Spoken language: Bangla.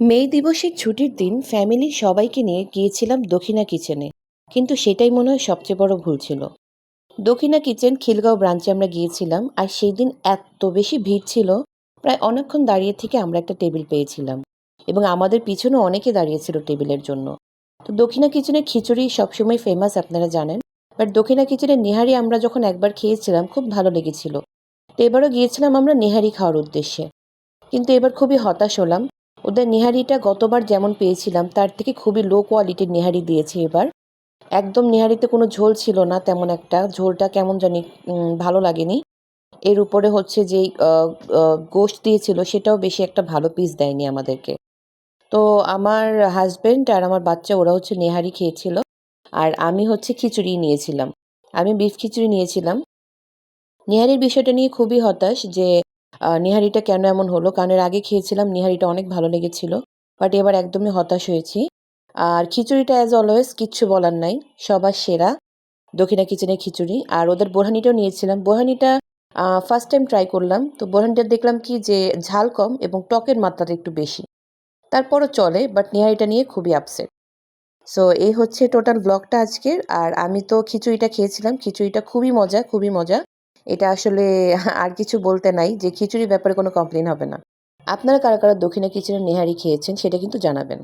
মে দিবসের ছুটির দিন ফ্যামিলির সবাইকে নিয়ে গিয়েছিলাম দক্ষিণা কিচেনে। কিন্তু সেটাই মনে হয় সবচেয়ে বড় ভুল ছিল। দক্ষিণা কিচেন খিলগাঁও ব্রাঞ্চে আমরা গিয়েছিলাম আর সেই দিন এত বেশি ভিড় ছিল, প্রায় অনেকক্ষণ দাঁড়িয়ে থেকে আমরা একটা টেবিল পেয়েছিলাম। এবং আমাদের পিছনে অনেকে দাঁড়িয়েছিল টেবিলের জন্য। তো দক্ষিণা কিচেনের খিচুড়ি সবসময় ফেমাস আপনারা জানেন। বাট দক্ষিণা কিচেনের নেহারি আমরা যখন একবার খেয়েছিলাম, খুব ভালো লেগেছিল। তো এবারও গিয়েছিলাম আমরা নেহারি খাওয়ার উদ্দেশ্যে। কিন্তু এবার খুবই হতাশ হলাম। ওদের নেহারিটা গতবার যেমন পেয়েছিলাম, তার থেকে খুবই লো কোয়ালিটির নেহারি দিয়েছে এবার। একদম নেহারিতে কোনো ঝোল ছিল না তেমন একটা, ঝোলটা কেমন জানি ভালো লাগেনি। এর উপরে হচ্ছে যেই গোশত দিয়েছিল, সেটাও বেশি একটা ভালো পিস দেয়নি আমাদেরকে। তো আমার হাজবেন্ড আর আমার বাচ্চা, ওরা হচ্ছে নেহারি খেয়েছিল। আর আমি হচ্ছে খিচুড়ি নিয়েছিলাম। আমি বিফ খিচুড়ি নিয়েছিলাম। নেহারির বিষয়টা নিয়ে খুবই হতাশ যে নিহারিটা কেন এমন হলো? কারণ এর আগে খেয়েছিলাম, নিহারিটা অনেক ভালো লেগেছিল বাট এবার একদমই হতাশ হয়েছি। আর খিচুড়িটা অ্যাজ অলওয়েজ কিচ্ছু বলার নাই, সবার সেরা, দক্ষিণা কিচেনের খিচুড়ি। আর ওদের বোরহানিটাও নিয়েছিলাম। বোরহানিটা ফার্স্ট টাইম ট্রাই করলাম, তো বোরহানিটা দেখলাম কি যে ঝাল কম এবং টকের মাত্রাটা একটু বেশি। তারপরও চলে বাট নিহারিটা নিয়ে খুবই আপসেট সো এই হচ্ছে টোটাল ব্লগটা আজকের। আর আমি তো খিচুড়িটা খেয়েছিলাম, খিচুড়িটা খুবই মজা খুবই মজা। এটা আসলে আর কিছু বলতে নাই যে খিচুড়ির ব্যাপারে কোনো কমপ্লেন হবে না। আপনারা কারা কারা দক্ষিণা খিচুড়ি নেহারি খেয়েছেন সেটা কিন্তু জানাবেন।